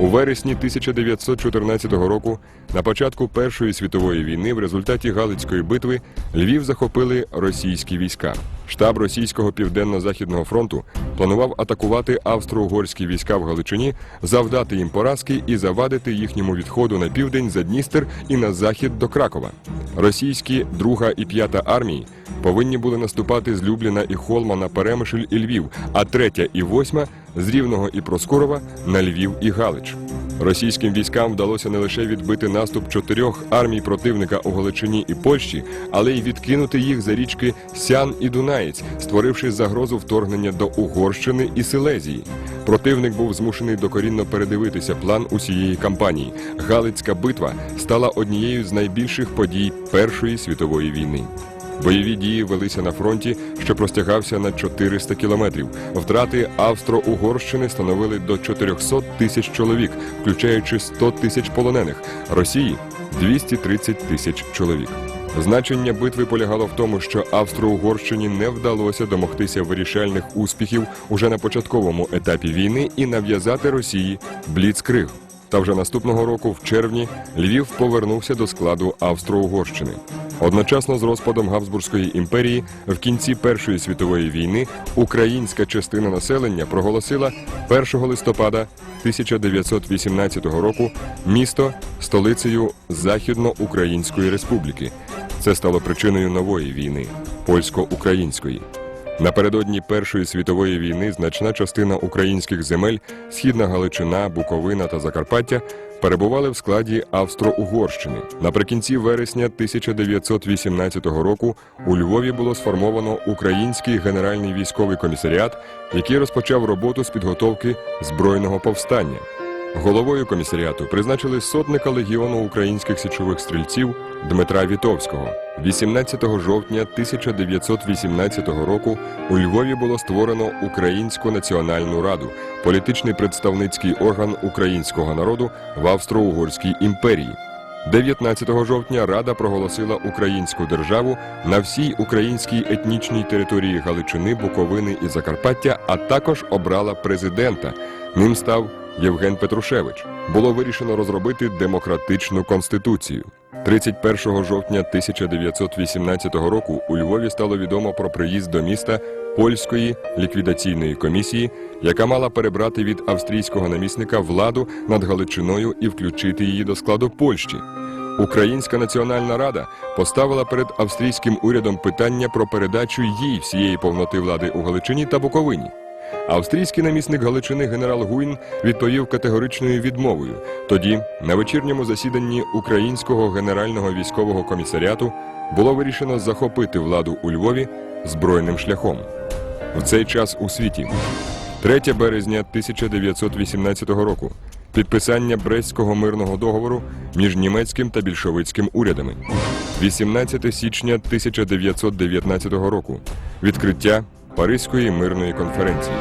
У вересні 1914 року, на початку Першої світової війни, в результаті Галицької битви Львів захопили російські війська. Штаб російського південно-західного фронту планував атакувати австро-угорські війська в Галичині, завдати їм поразки і завадити їхньому відходу на південь за Дністер і на захід до Кракова. Російські друга і п'ята армії повинні були наступати з Любліна і Холма на Перемишль і Львів, а третя і восьма з Рівного і Проскурова на Львів і Галич. Російським військам вдалося не лише відбити наступ чотирьох армій противника у Галичині і Польщі, але й відкинути їх за річки Сян і Дунаєць, створивши загрозу вторгнення до Угорщини і Силезії. Противник був змушений докорінно передивитися план усієї кампанії. Галицька битва стала однією з найбільших подій Першої світової війни. Бойові дії велися на фронті, що простягався на 400 кілометрів. Втрати Австро-Угорщини становили до 400 тисяч чоловік, включаючи 100 тисяч полонених. Росії 230 тисяч чоловік. Значення битви полягало в тому, що Австро-Угорщині не вдалося домогтися вирішальних успіхів уже на початковому етапі війни і нав'язати Росії бліцкриг. Та вже наступного року, в червні, Львів повернувся до складу Австро-Угорщини. Одночасно з розпадом Габсбурзької імперії в кінці Першої світової війни українська частина населення проголосила 1 листопада 1918 року місто столицею Західноукраїнської республіки. Це стало причиною нової війни польсько-української. Напередодні Першої світової війни значна частина українських земель, східна Галичина, Буковина та Закарпаття перебували в складі Австро-Угорщини. Наприкінці вересня 1918 року у Львові було сформовано Український генеральний військовий комісаріат, який розпочав роботу з підготовки збройного повстання. Головою комісаріату призначили сотника легіону українських січових стрільців Дмитра Вітовського. 18 жовтня 1918 року у Львові було створено Українську національну раду, політичний представницький орган українського народу в Австро-Угорській імперії. 19 жовтня Рада проголосила українську державу на всій українській етнічній території Галичини, Буковини і Закарпаття, а також обрала президента. Ним став Євген Петрушевич. Було вирішено розробити демократичну конституцію. 31 жовтня 1918 року у Львові стало відомо про приїзд до міста польської ліквідаційної комісії, яка мала перебрати від австрійського намісника владу над Галичиною і включити її до складу Польщі. Українська національна рада поставила перед австрійським урядом питання про передачу їй всієї повноти влади у Галичині та Буковині. Австрійський намісник Галичини генерал Гуйн відповів категоричною відмовою. Тоді, на вечірньому засіданні Українського генерального військового комісаріату, було вирішено захопити владу у Львові збройним шляхом. В цей час у світі 3 березня 1918 року. Підписання Брестського мирного договору між німецьким та більшовицьким урядами. 18 січня 1919 року. Відкриття Паризької мирної конференції.